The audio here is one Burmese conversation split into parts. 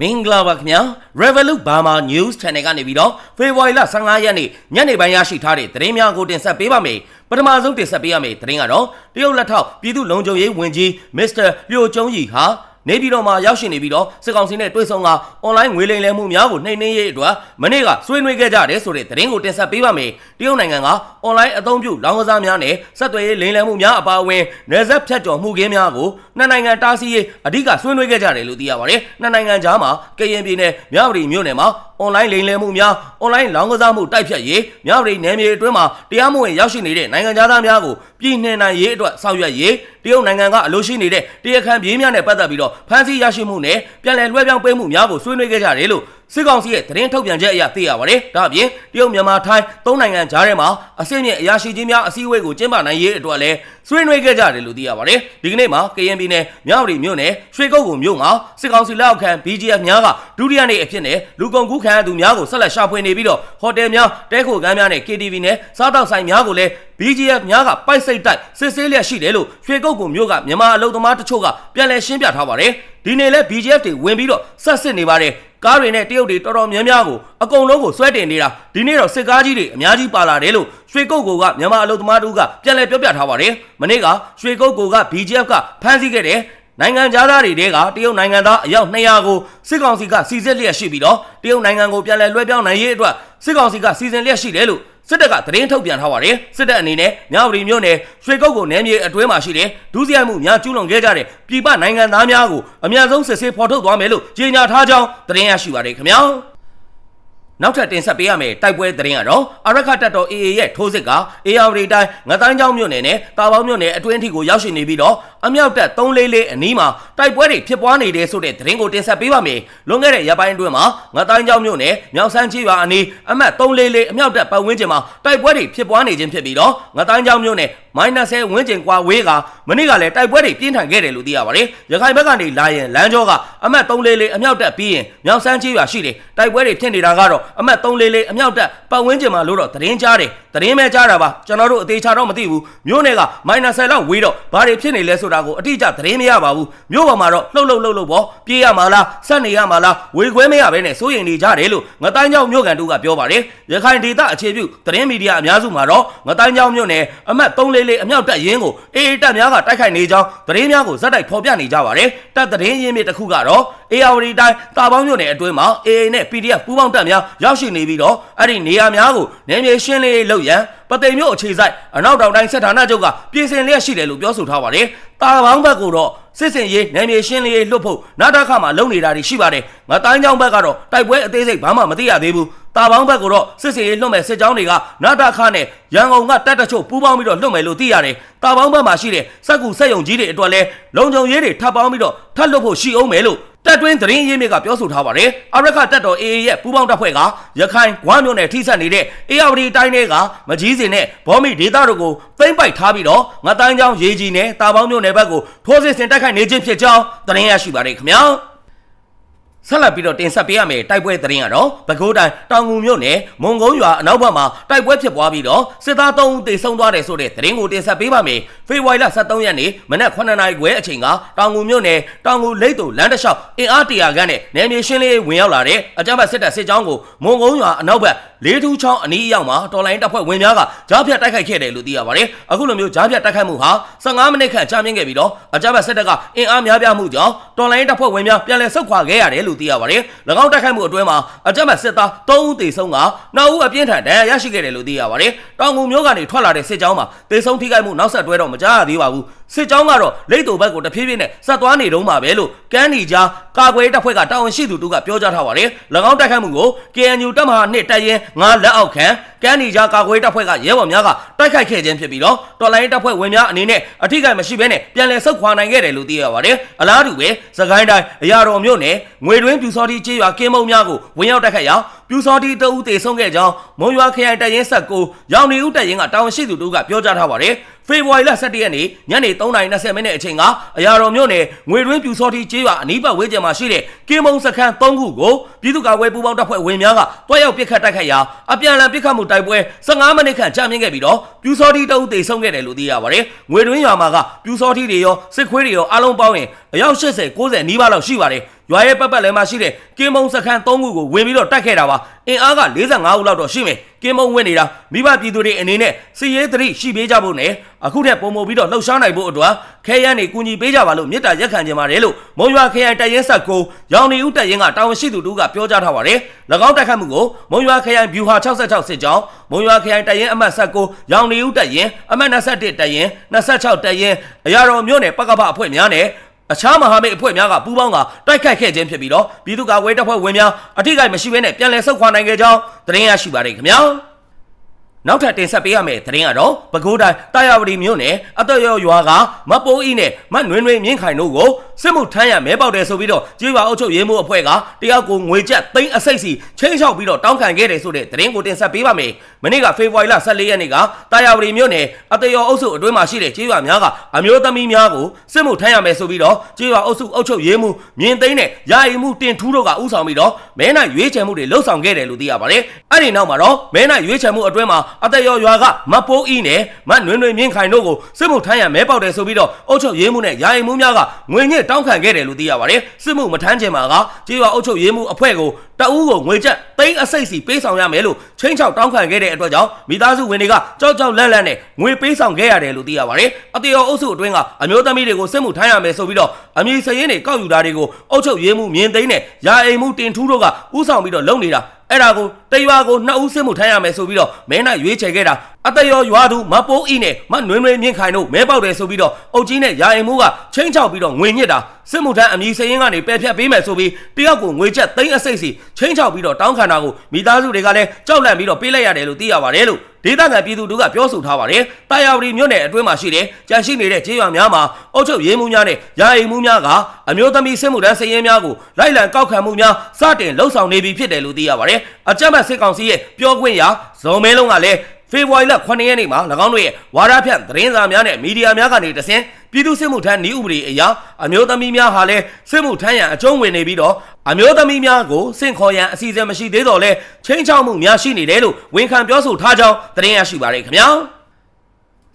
မင်္ဂလာပါခင်ဗျာ Revolut Burma News Channel ကနေပြီးတော့ဖေဖော်ဝါရီလ15ရက်နေ့ညနေပိုင်းရရှိထားတဲ့သတင်းများကိုတင်ဆက်ပေးပါမယ်ပထမဆုံးတင်ဆက်ပေးရမယ့်သတင်းကတော့တရုတ်လက်ထောက်ပြည်သူ့လုံခြုံရေးဝန်ကြီးမစ္စတာလျိုကျုံးကြီးဟာ နေပြည်တော်မှာရောက်ရှိနေပြီးတော့စစ်ကောင်စီနဲ့တွေ့ဆုံကအွန်လိုင်းငွေလိမ်လည်မှုများကိုနှိမ်နင်းရေးအတွက်မနေ့ကဆွေးနွေးခဲ့ကြတယ်ဆိုတဲ့သတင်းကိုတင်ဆက်ပေးပါမယ်။တရုတ်နိုင်ငံကအွန်လိုင်းအသုံးပြုလောင်းကစားများနဲ့ဆက်သွယ်ရေးလိမ်လည်မှုများအပါအဝင်နယ်စပ်ဖြတ်ကျော်မှုခင်းများကိုနှစ်နိုင်ငံတားဆီးရေးအဓိကဆွေးနွေးခဲ့ကြတယ်လို့သိရပါတယ်။နှစ်နိုင်ငံကြားမှာကရင်ပြည်နယ်မြဝတီမြို့နယ်မှာအွန်လိုင်းလိမ်လည်မှုများအွန်လိုင်းလောင်းကစားမှုတိုက်ဖြတ်ရေးမြဝတီနယ်မြေအတွင်းမှာတရားမဝင်ရောက်ရှိနေတဲ့နိုင်ငံသားများကိုပြည်နှင်နိုင်ရေးအတွက်ဆောင်ရွက်ရေးတရုတ်နိုင်ငံကအလို့ရှိနေတဲ့တရားခံပြေးများနဲ့ပတ်သက်ပြီးတော့ဖမ်းဆီးရရှိမှုနဲ့ပြန်လည်လွှဲပြောင်းပေးမှုများကိုဆွေးနွေးခဲ့ကြတယ်လို့စစ်ကောင်စီရဲ့သတင်းထုတ်ပြန်ချက်အရသိရပါတယ်။ဒါအပြင်တရုတ်မြန်မာထိုင်းသုံးနိုင်ငံကြားထဲမှာအဆင့်မြင့်အရာရှိကြီးများအစည်းအဝေးကိုကျင်းပနိုင်ရေးအတွက်လည်းဆွေးနွေးခဲ့ကြတယ်လို့သိရပါတယ်။ဒီကနေ့မှာကရင်ပြည်နယ်မြဝတီမြို့နယ်ရွှေကုတ်ကုံမြို့မှာစစ်ကောင်စီလက်အောက်ခံ BGF များကဒုတိယနေ့အဖြစ်နဲ့လူကုန်ကူးခံရသူများကိုဆက်လက်ရှာဖွေနေပြီးတော့ဟိုတယ်များတဲခိုကမ်းများနဲ့ KTV နဲ့စားတောက်ဆိုင်များကိုလည်း BGF များကပိုက်စိတ်တိုက်စစ်ဆေးလျက်ရှိတယ်လို့ရွှေကုတ်ကုံမြို့ကမြန်မာအလုံသမားတချို့ကပြန်လည်ရှင်းပြထားပါတယ်။ ဒီနေ့လဲ BGF တွေဝင်ပြီးတော့ဆက်စစ်နေပါတယ်။ကားတွေနဲ့တရုတ်တွေတော်တော်များများကိုအကုန်လုံးကိုဆွဲတင်နေတာဒီနေ့တော့စစ်ကားကြီးတွေအများကြီးပါလာတယ်လို့ရွှေကုတ်ကိုကမြန်မာအလုံသမားတို့ကပြန်လည်ပြောပြထားပါတယ်။မနေ့ကရွှေကုတ်ကိုက BGF ကဖမ်းဆီးခဲ့တဲ့နိုင်ငံသားတွေတဲကတရုတ်နိုင်ငံသားအယောက်200ကိုစစ်ကောင်စီကစီစစ်လျက်ရှိပြီးတော့တရုတ်နိုင်ငံကိုပြန်လည်လွှဲပြောင်းနိုင်ရေးအတွက်စစ်ကောင်စီကစီစဉ်လျက်ရှိတယ်လို့ စစ်တပ်ကသတင်းထုတ်ပြန်ထားပါတယ်စစ်တပ်အနေနဲ့မြဝတီမြို့နယ်ရွှေကုတ်ကိုနယ်မြေအတွင်းမှာရှိတဲ့ဒုစရိုက်မှုများကျူးလွန်ခဲ့ကြတဲ့ပြည်ပနိုင်ငံသားများကိုအများဆုံးစစ်ဆေးဖော်ထုတ်သွားမယ်လို့ကြေညာထားကြောင်းသတင်းရရှိပါတယ်ခင်ဗျာနောက်ထပ်တင်ဆက်ပေးရမယ့်တိုက်ပွဲသတင်းကတော့အရခတ်တပ်တော် AA ရဲ့ထိုးစစ်က AR တိုင်းငတိုင်းချောင်းမြို့နယ်နဲ့တာပေါင်းမြို့နယ်အတွင်းထိကိုရောက်ရှိနေပြီးတော့ အမြောက်တပ်344အနီးမှာတိုက်ပွဲတွေဖြစ်ပွားနေတယ်ဆိုတဲ့သတင်းကိုတင်ဆက်ပေးပါမယ်။လွန်ခဲ့တဲ့ရက်ပိုင်းအတွင်းမှာငတိုင်းချောင်းမြို့နယ်မြောက်ဆန်းချေရွာအနီးအမှတ်344အမြောက်တပ်ပတ်ဝန်းကျင်မှာတိုက်ပွဲတွေဖြစ်ပွားနေခြင်းဖြစ်ပြီးတော့ငတိုင်းချောင်းမြို့နယ်မိုင်းနက်ဆဲဝန်းကျင်ကွာဝေးကမနေ့ကလည်းတိုက်ပွဲတွေပြင်းထန်ခဲ့တယ်လို့သိရပါတယ်။ရခိုင်ဘက်ကနေလာရင်လမ်းကြောကအမှတ်344အမြောက်တပ်ပြီးရင်မြောက်ဆန်းချေရွာရှိတယ်။တိုက်ပွဲတွေဖြစ်နေတာကတော့အမှတ်344အမြောက်တပ်ပတ်ဝန်းကျင်မှာလို့တော့သတင်းကြားတယ်။ သတင်းပဲကြားတာပါ။ကျွန်တော်တို့အသေးချာတော့မသိဘူး။မြို့နယ်ကမိုင်းနက်ဆဲလောက်ဝေးတော့ဘာတွေဖြစ်နေလဲဆိုတာကိုအတိအကျသတင်းမရပါဘူး။မြို့ပေါ်မှာတော့လှုပ်လှုပ်လှုပ်လှုပ်ပေါ့ပြေးရမှာလားဆက်နေရမှာလားဝေခွဲမရဘဲနဲ့စိုးရင်နေကြတယ်လို့ငတိုင်းကျောင်းမြို့ကန်တို့ကပြောပါတယ်။ရခိုင်ဒေသအခြေပြုသတင်းမီဒီယာအများစုမှာတော့ငတိုင်းကျောင်းမြို့နယ်အမှတ်344အမြောက်တပ်ရင်းကိုအေအေတပ်များကတိုက်ခိုက်နေကြောင်းသတင်းများကိုဇက်တိုက်ဖော်ပြနေကြပါတယ်။တပ်သတင်းရင်းမြစ်တစ်ခုကတော့ AR တိုင်းတာပေါင်းမြို့နယ်အတွင်းမှာ AA နဲ့ PDF ပူးပေါင်းတပ်များရောက်ရှိနေပြီးတော့အဲ့ဒီနေရာများကိုနယ်မြေရှင်းလင်းရေးလုပ်ရန်ပသိမ်မြို့အခြေစိုက်အနောက်တောင်တိုင်းစစ်ဌာနချုပ်ကပြည်စင်လျက်ရှိတယ်လို့ပြောဆိုထားပါတယ်။တာပေါင်းဘက်ကတော့စစ်စင်ရေးနယ်မြေရှင်းလင်းရေးလွတ်ဖို့နာတာခမှာလုပ်နေတာတွေရှိပါတယ်။ငါတိုင်းချောင်းဘက်ကတော့တိုက်ပွဲအသေးစိတ်ဘာမှမသိရသေးဘူး။တာပေါင်းဘက်ကတော့စစ်စင်ရေးလွတ်မဲ့စစ်ကြောင်းတွေကနာတာခနဲ့ရန်ကုန်ကတပ်တချို့ပူးပေါင်းပြီးတော့လွတ်မယ်လို့သိရတယ်။တာပေါင်းဘက်မှာရှိတဲ့စက်ကူစက်ယုံကြီးတွေအတွက်လည်းလုံခြုံရေးတွေထပ်ပေါင်းပြီးတော့ထပ်လွတ်ဖို့ရှိအောင်မယ်လို့ တက်တွင်းသတင်းရင်းမြစ်ကပြောဆိုထားပါတယ်။အရခတက်တော် AA ရဲ့ပူးပေါင်းတပ်ဖွဲ့ကရခိုင်ဂွမ်းမြို့နယ်ထိစပ်နေတဲ့ AR တိုင်းတွေကမကြီးစင်နဲ့ဘောမီဒေတာတို့ကိုသိမ့်ပိုက်ထားပြီးတော့ငတန်းချောင်းရေကြီးနဲ့တာပေါင်းမြို့နယ်ဘက်ကိုထိုးစစ်ဆင်တိုက်ခိုက်နေခြင်းဖြစ်ကြောင်းသတင်းရရှိပါတယ်ခင်ဗျာ။ ဆက်လက်ပြီးတော့တင်ဆက်ပေးရမယ့်တိုက်ပွဲသတင်းကတော့ပဲခူးတိုင်းတောင်ငူမြို့နယ်မွန်ကုန်းရွာအနောက်ဘက်မှာတိုက်ပွဲဖြစ်ပွားပြီးတော့စစ်သား3ဦးသေဆုံးသွားတယ်ဆိုတဲ့သတင်းကိုတင်ဆက်ပေးပါမယ်။ဖေဖော်ဝါရီလ23ရက်နေ့မနက်9:00နာရီခွဲအချိန်ကတောင်ငူမြို့နယ်တောင်ငူလိတ်တူလမ်းတစ်လျှောက်အင်အားတရာခန့်နဲ့နယ်မြေရှင်းလင်းဝင်ရောက်လာတဲ့အကြမ်းဖက်စစ်တပ်စစ်ကြောင်းကိုမွန်ကုန်းရွာအနောက်ဘက်လေးထူးချောင်းအနီးအရောက်မှာတော်လိုင်းတပ်ဖွဲ့ဝင်များကကြားဖြတ်တိုက်ခိုက်ခဲ့တယ်လို့သိရပါတယ်။အခုလိုမျိုးကြားဖြတ်တိုက်ခိုက်မှုဟာ15မိနစ်ခန့်ကြာမြင့်ခဲ့ပြီးတော့အကြမ်းဖက်စစ်တပ်ကအင်အားများပြားမှုကြောင့်တော်လိုင်းတပ်ဖွဲ့ဝင်များပြန်လည်ဆုတ်ခွာခဲ့ရတယ်လို့သိရပါတယ်။၎င်းတိုက်ခိုက်မှုအတွင်းမှာအကြမ်းဖက်စစ်သား3ဦးသေဆုံးက9ဦးအပြင်းထန်ဒဏ်ရာရရှိခဲ့တယ်လို့သိရပါတယ်။တောင်ငူမျိုးကနေထွက်လာတဲ့စစ်ကြောင်းမှာသေဆုံးထိခိုက်မှုနောက်ဆက်တွဲတော့မကြားရသေးပါဘူး။စစ်ကြောင်းကတော့လိတ်တူဘက်ကိုတဖြည်းဖြည်းနဲ့ဆက်သွားနေတုန်းပါပဲလို့ကမ်းနီကြားကာကွယ်တပ်ဖွဲ့ကတာဝန်ရှိသူတို့ကပြောကြားထားပါတယ်။၎င်းတိုက်ခိုက်မှုကို KNU တပ်မဟာ2တပ်ရင်း9လက်အောက်ခံကမ်းနီကြားကာကွယ်တပ်ဖွဲ့ကရဲဘော်များကတိုက်ခိုက်ခဲ့ခြင်းဖြစ်ပြီးတော့တော်လိုင်းတပ်ဖွဲ့ဝင်များအနေနဲ့အထိကိမရှိဘဲနဲ့ပြန်လည်ဆုတ်ခွာနိုင်ခဲ့တယ်လို့သိရပါတယ်။အလားတူပဲစကိုင်းတိုင်းအရာတော်မြို့နယ်ငွေတွင်းပြူစောတိကျေးရွာကင်းမုံများကိုဝင်ရောက်တိုက်ခိုက်ရာပြူစောတိတအုပ်တေဆုံးခဲ့ကြောင်းမုံရွာခရိုင်တပ်ရင်းဆက်ကိုရောင်နေဦးတပ်ရင်းကတာဝန်ရှိသူတို့ကပြောကြားထားပါတယ်။ ဖေဖော်ဝါရီလ17ရက်နေ့ညနေ3:20မိနစ်အချိန်ကအရာတော်မြို့နယ်ငွေတွင်းပြူစောတိကျေးရွာအနီးပတ်ဝန်းကျင်မှာရှိတဲ့ကင်းမုံစခန်း3ခုကိုပြည်သူ့ကာကွယ်ပူးပေါင်းတပ်ဖွဲ့ဝင်များကတွားရောက်ပစ်ခတ်တိုက်ခိုက်ရာအပြန်အလှန်ပစ်ခတ်မှုတိုက်ပွဲ15မိနစ်ခန့်ကြာမြင့်ခဲ့ပြီးတော့ပြူစောတိတအုပ်တေဆုံးခဲ့တယ်လို့သိရပါတယ်။ငွေတွင်းရွာမှာကပြူစောတိတွေရောစစ်ခွေးတွေရောအားလုံးပေါင်းရင်အယောက်80 90နီးပါးလောက်ရှိပါတယ်။ ရွာရဲ့ပတ်ပတ်လည်မှာရှိတဲ့ကင်းမုံစခန်း၃ခုကိုဝင်ပြီးတော့တိုက်ခဲ့တာပါအင်အားက45ဦးလောက်တော့ရှိမယ်ကင်းမုံဝင်နေတာမိဘပြည်သူတွေအနေနဲ့စီရေးသတိရှိပေးကြဖို့နဲ့အခုထက်ပုံမပြီးတော့လှုပ်ရှားနိုင်ဖို့အတွက်ခဲရန်နေကူညီပေးကြပါလို့မေတ္တာရက်ခံကြပါတယ်လို့မုံရွာခရိုင်တပ်ရင်းဆက်ကိုရောင်နေဦးတပ်ရင်းကတာဝန်ရှိသူတို့ကပြောကြားထားပါတယ်၎င်းတိုက်ခတ်မှုကိုမုံရွာခရိုင်ဗျူဟာ66စစ်ကြောင်းမုံရွာခရိုင်တပ်ရင်းအမှတ်19ရောင်နေဦးတပ်ရင်းအမှတ်21တပ်ရင်း26တပ်ရင်းအရာတော်မြို့နယ်ပကပအဖွဲ့များနဲ့ အခြားမဟာမိတ်အဖွဲ့များကပူးပေါင်းကတိုက်ခိုက်ခဲ့ခြင်းဖြစ်ပြီးတော့ပြည်သူ့ကာကွယ်တပ်ဖွဲ့ဝင်များအထိကိစ္စမရှိဘဲနဲ့ပြန်လည်ဆုတ်ခွာနိုင်ခဲ့ကြောင်းသတင်းရရှိပါတယ်ခင်ဗျာနောက်ထပ်တင်ဆက်ပေးရမယ့်သတင်းကတော့ပဲခူးတိုင်းတာယာဝတီမြို့နယ်အတရောရွာကမပိုးဤနဲ့မနွင်းနွင်းမြင့်ခိုင်တို့ကိုစစ်မှုထမ်းရမဲပေါက်တယ်ဆိုပြီးတော့ကြေးရွာအုပ်ချုပ်ရေးမှုအဖွဲ့ကတယောက်ကိုငွေကျပ်သိန်းအစိတ်စီချင်းချောက်ပြီးတော့တောင်းခံခဲ့တယ်ဆိုတဲ့သတင်းကိုတင်ဆက်ပေးပါမယ်။မနေ့ကဖေဖော်ဝါရီလ14ရက်နေ့ကတာယာဝတီမြို့နယ်အတရောအုပ်စုအတွင်းမှာရှိတဲ့ကြေးရွာများကအမျိုးသမီးများကိုစစ်မှုထမ်းရမယ်ဆိုပြီးတော့ကြေးရွာအုပ်စုအုပ်ချုပ်ရေးမှုမြင့်သိန်းနဲ့ယာယီမှုတင်ထူးတို့ကဥဆောင်ပြီးတော့မဲနိုင်ရွေးချယ်မှုတွေလှုပ်ဆောင်ခဲ့တယ်လို့သိရပါတယ်။အဲ့ဒီနောက်မှာတော့မဲနိုင်ရွေးချယ်မှုအတွင်းမှာအတရောရွာကမပိုးဤနဲ့မနွင်းနွင်းမြင့်ခိုင်တို့ကိုစစ်မှုထမ်းရမဲပေါက်တယ်ဆိုပြီးတော့အုပ်ချုပ်ရေးမှုနဲ့ယာယီမှုများကငွေညစ်တောင်းခံခဲ့တယ်လို့သိရပါတယ်စစ်မှုမထမ်းချင်မှာကကြေးရွာအုပ်ချုပ်ရေးမှုအဖွဲ့ကိုတအူးကိုငွေကျပ်သိန်းအစိတ်စီပေးဆောင်ရမယ်လို့ချင်းချောက်တောင်းခံခဲ့တဲ့အတွက်ကြောင့်မိသားစုဝင်တွေကကြောက်ကြောက်လန့်လန့်နဲ့ငွေပေးဆောင်ခဲ့ရတယ်လို့သိရပါတယ်အတေရောအုပ်စုအတွင်းကအမျိုးသမီးတွေကိုစစ်မှုထမ်းရမယ်ဆိုပြီးတော့အမည်စရင်တွေကောက်ယူတာတွေကိုအုပ်ချုပ်ရေးမှုမြင်သိမ်းနဲ့ယာအိမ်မှုတင်ထူးတို့ကဥဆောင်ပြီးတော့လုပ်နေတာအဲ့ဒါကိုတရွာကိုနှစ်ဦးစစ်မှုထမ်းရမယ်ဆိုပြီးတော့မဲနိုင်ရွေးချယ်ခဲ့တာ အတရောရွာသူမပိုးဤနဲ့မနွင်းနွင်းမြင့်ခိုင်တို့မဲပေါက်တယ်ဆိုပြီးတော့အုတ်ကြီးနဲ့ယာအိမ်မှုကချင်းချောက်ပြီးတော့ငွေညစ်တာစစ်မှုထမ်းအမည်စရင်ကနေပယ်ဖြတ်ပေးမယ်ဆိုပြီးတယောက်ကိုငွေချက်သိန်းအစိတ်စီချင်းချောက်ပြီးတော့တောင်းခံတာကိုမိသားစုတွေကလည်းကြောက်လန့်ပြီးတော့ပေးလိုက်ရတယ်လို့သိရပါတယ်လို့ဒေသခံပြည်သူတို့ကပြောဆိုထားပါတယ်။တာယာဝတီမြို့နယ်အတွင်းမှာရှိတဲ့ကြန့်ရှိနေတဲ့ခြေရွာများမှာအုပ်ချုပ်ရေးမှုများနဲ့ယာယီမှုများကအမျိုးသမီးစစ်မှုထမ်းစည်ရင်များကိုလိုက်လံကောက်ခံမှုများစတင်လှုပ်ဆောင်နေပြီဖြစ်တယ်လို့သိရပါတယ်။အကြမ်းဖက်စစ်ကောင်စီရဲ့ပြောခွင့်ရဇော်မဲလုံးကလည်း ဖေဖော်ဝါရီလ9ရက်နေ့မှာ၎င်းတို့ရဲ့ဝါဒဖြန့်သတင်းစာများနဲ့မီဒီယာများကနေတဆင့်ပြည်သူစစ်မှုထမ်းဤဥပဒေအရာအမျိုးသမီးများဟာလည်းစစ်မှုထမ်းရန်အကျုံးဝင်နေပြီးတော့အမျိုးသမီးများကိုစင့်ခေါ်ရန်အစီအစဉ်မရှိသေးတော့လဲချင်းချောက်မှုများရှိနေတယ်လို့ဝန်ခံပြောဆိုထားကြောင်းသတင်းရရှိပါရခင်ဗျာ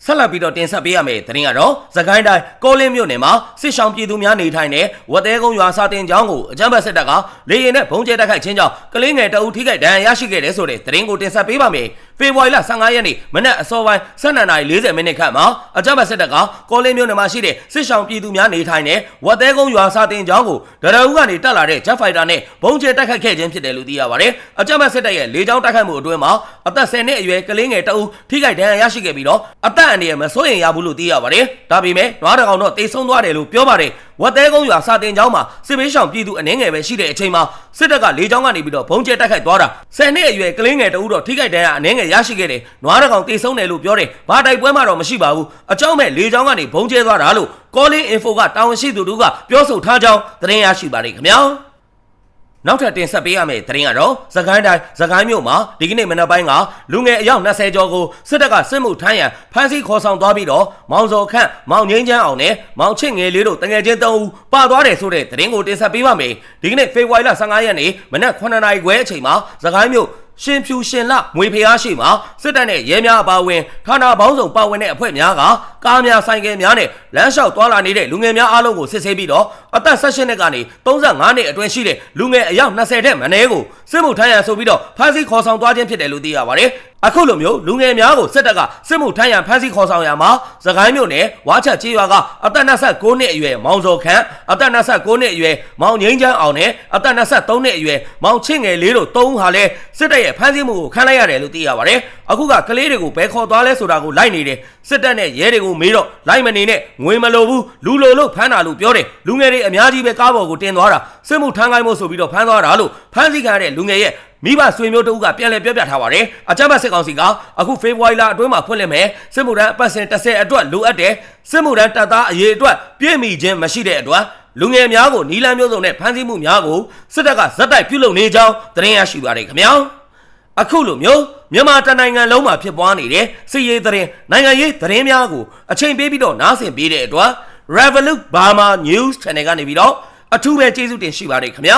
ဆက်လက်ပြီးတော့တင်ဆက်ပေးရမယ့်သတင်းကတော့သခိုင်းတိုင်းကောလင်းမြို့နယ်မှာစစ်ဆောင်ပြည်သူများနေထိုင်တဲ့ဝတ်သေးကုန်းရွာစာတင်ကျောင်းကိုအကြမ်းဖက်စစ်တပ်ကလေရင်နဲ့ဘုံကျဲတိုက်ခိုက်ခြင်းကြောင့်ကလေးငယ်တအုပ်ထိခိုက်ဒဏ်ရာရရှိခဲ့တဲ့ဆိုတဲ့သတင်းကိုတင်ဆက်ပေးပါမယ်။ ဖေဖော်ဝါရီလ15ရက်နေ့မနက်အစောပိုင်း12:40မိနစ်ခန့်မှာအကြမ်းဖက်စစ်တပ်ကကောလင်းမြို့နယ်မှာရှိတဲ့စစ်ဆောင်ပြည်သူများနေထိုင်တဲ့ဝတ်သေးကုန်းရွာစာတင်ကျောင်းကိုဒရဦးကနေတက်လာတဲ့ Jet Fighter နဲ့ဘုံကျဲတိုက်ခိုက်ခဲ့ခြင်းဖြစ်တယ်လို့သိရပါတယ်။အကြမ်းဖက်စစ်တပ်ရဲ့လေကြောင်းတိုက်ခိုက်မှုအတွင်းမှာအသက်10နှစ်အရွယ်ကလေးငယ်တအုပ်ထိခိုက်ဒဏ်ရာရရှိခဲ့ပြီးတော့အသက်အန္တရာယ်မစိုးရိမ်ရဘူးလို့သိရပါတယ်။ဒါပေမဲ့နွားတကောင်တော့တိတ်ဆုံးသွားတယ်လို့ပြောပါတယ်။ဝတ်သေးကုန်းရွာစာတင်ကျောင်းမှာစစ်ဘေးရှောင်ပြည်သူအနှင်းငယ်ပဲရှိတဲ့အချိန်မှာစစ်တပ်ကလေကြောင်းကနေပြီးတော့ဘုံကျဲတိုက်ခိုက်သွားတာ10နှစ်အရွယ်ကလေးငယ်တအုပ်တော့ထိခိုက်ဒဏ်ရာအနှင်းငယ်ရရှိခဲ့တယ်။နွားတကောင်တိတ်ဆုံးတယ်လို့ပြောတယ်။ဘာတိုက်ပွဲမှတော့မရှိပါဘူး။အကြောင်းမဲ့လေကြောင်းကနေဘုံကျဲသွားတာလို့ Calling Info ကတာဝန်ရှိသူတို့ကပြောဆိုထားကြောင်းသတင်းရရှိပါတယ်ခင်ဗျာ။ နောက်ထပ်တင်ဆက်ပေးရမယ့်သတင်းကတော့သခိုင်းတိုင်းသခိုင်းမြို့မှာဒီကနေ့မနက်ပိုင်းကလူငယ်အယောက်20ကျော်ကိုစစ်တပ်ကစစ်မှုထမ်းရန်ဖမ်းဆီးခေါ်ဆောင်သွားပြီးတော့မောင်စော်ခန့်မောင်ငင်းချမ်းအောင်နဲ့မောင်ချစ်ငယ်လေးတို့တငယ်ချင်း3ဦးပါသွားတယ်ဆိုတဲ့သတင်းကိုတင်ဆက်ပေးပါမယ်ဒီကနေ့ဖေဖော်ဝါရီလ15ရက်နေ့မနက်9:00နာရီခွဲအချိန်မှာသခိုင်းမြို့ ရှင်ဖြူရှင်လမွေဖျားရှိမှာစစ်တပ်နဲ့ရဲများအပါအဝင်ဌာနပေါင်းစုံပါဝင်တဲ့အဖွဲ့များကကားများဆိုင်ကယ်များနဲ့လမ်းလျှောက်သွားလာနေတဲ့လူငယ်များအားလုံးကိုစစ်ဆေးပြီးတော့အသက်16နှစ်ကနေ35နှစ်အတွင်းရှိတဲ့လူငယ်အယောက်20ထက်မနည်းကိုစစ်မှုထမ်းရန်ဆိုပြီးတော့ဖမ်းဆီးခေါ်ဆောင်သွားခြင်းဖြစ်တယ်လို့သိရပါတယ် အခုလိုမျိုးလူငယ်များကိုစစ်တပ်ကစစ်မှုထမ်းရန်ဖမ်းဆီးခေါ်ဆောင်ရမှာသခိုင်းမြို့နယ်ဝါချက်ကြီးရွာကအသက်29နှစ်အရွယ်မောင်စော်ခန့်အသက်29နှစ်အရွယ်မောင်ငိမ့်ချမ်းအောင်နဲ့အသက်23နှစ်အရွယ်မောင်ချင့်ငယ်လေးတို့သုံးဦးဟာလည်းစစ်တပ်ရဲ့ဖမ်းဆီးမှုကိုခံလိုက်ရတယ်လို့သိရပါတယ်အခုကကလေးတွေကိုဘယ်ခေါ်သွားလဲဆိုတာကိုလိုက်နေတယ်စစ်တပ်နဲ့ရဲတွေကိုမေးတော့လိုက်မနေနဲ့ငွေမလိုဘူးလူလိုလို့ဖမ်းတာလို့ပြောတယ်လူငယ်တွေအများကြီးပဲကားပေါ်ကိုတင်သွားတာစစ်မှုထမ်းခိုင်းဖို့ဆိုပြီးတော့ဖမ်းသွားတာလို့ဖမ်းဆီးခံရတဲ့လူငယ်ရဲ့ မိဘဆွေမျိုးတို့ကပြန်လည်ပြောပြထားပါတယ်အကြမ်းဖက်စစ်ကောင်စီကအခုဖေဖော်ဝါရီလအတွင်းမှာဖွင့်လှစ်မယ်စစ်မှုထမ်းအပတ်စဉ်30အတွက်လိုအပ်တယ်စစ်မှုထမ်းတပ်သားအရေးအတွက်ပြည့်မီခြင်းမရှိတဲ့အတွက်လူငယ်များကိုနီလန်းမျိုးစုံနဲ့ဖမ်းဆီးမှုများကိုစစ်တပ်ကဇက်တိုက်ပြုလုပ်နေကြောင်းသတင်းရရှိပါတယ်ခင်ဗျာအခုလိုမျိုးမြန်မာတနိုင်ငံလုံးမှာဖြစ်ပွားနေတဲ့စစ်ရေးသတင်းနိုင်ငံရေးသတင်းများကိုအချိန်ပေးပြီးတော့နားဆင်ပေးတဲ့အတွက် Revolut Burma News Channel ကနေပြီးတော့အထူးပဲကျေးဇူးတင်ရှိပါတယ်ခင်ဗျာ